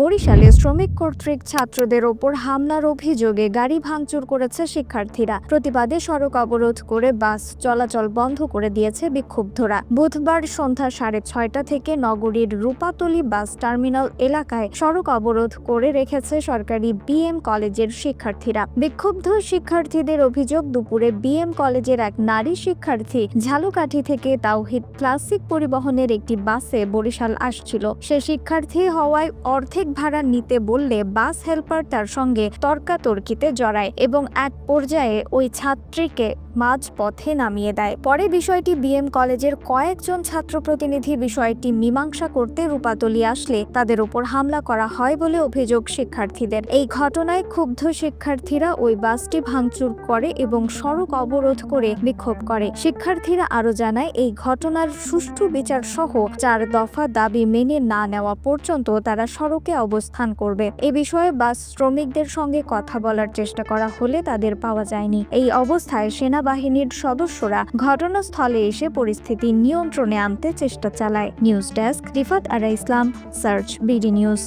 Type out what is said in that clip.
বরিশালে শ্রমিক কর্তৃক ছাত্রদের ওপর হামলার অভিযোগে গাড়ি ভাঙচুর করেছে শিক্ষার্থীরা। প্রতিবাদে সড়ক অবরোধ করে বাস চলাচল বন্ধ করে দিয়েছে বিক্ষুব্ধরা। বুধবার সন্ধ্যা সাড়ে ছয়টা থেকে নগরীর রূপাতলি বাস টার্মিনাল এলাকায় সড়ক অবরোধ করে রেখেছে সরকারি বিএম কলেজের শিক্ষার্থীরা। বিক্ষুব্ধ শিক্ষার্থীদের অভিযোগ, দুপুরে বিএম কলেজের এক নারী শিক্ষার্থী ঝালুকাঠি থেকে তাওহিদ ক্লাসিক পরিবহনের একটি বাসে বরিশাল আসছিল। সে শিক্ষার্থী হওয়ায় অর্ধেক ভাড়া নিতে বললে বাস হেল্পার তার সঙ্গে তর্কাতর্কিতে জড়ায় এবং এক পর্যায়ে ওই ছাত্রীকে মাঝ পথে নামিয়ে দেয়। পরে বিষয়টি বিএম কলেজের কয়েকজন ছাত্র প্রতিনিধি বিষয়টি মীমাংসা করতে রূপাতলি আসলে তাদের উপর হামলা করা হয় বলে অভিযোগ শিক্ষার্থীদের। এই ঘটনায় ক্ষুব্ধ শিক্ষার্থীরা ওই বাসটি ভাঙচুর করে এবং সড়ক অবরোধ করে বিক্ষোভ করে। শিক্ষার্থীরা আরও জানায়, এই ঘটনার সুষ্ঠু বিচার সহ চার দফা দাবি মেনে না নেওয়া পর্যন্ত তারা সড়কে অবস্থান করবে। এ বিষয়ে বাস শ্রমিকদের সঙ্গে কথা বলার চেষ্টা করা হলে তাদের পাওয়া যায়নি। এই অবস্থায় সেনাবাহিনীর সদস্যরা ঘটনাস্থলে এসে পরিস্থিতি নিয়ন্ত্রণে আনতে চেষ্টা চালায়। News desk Rifat Ara Islam, search BD news.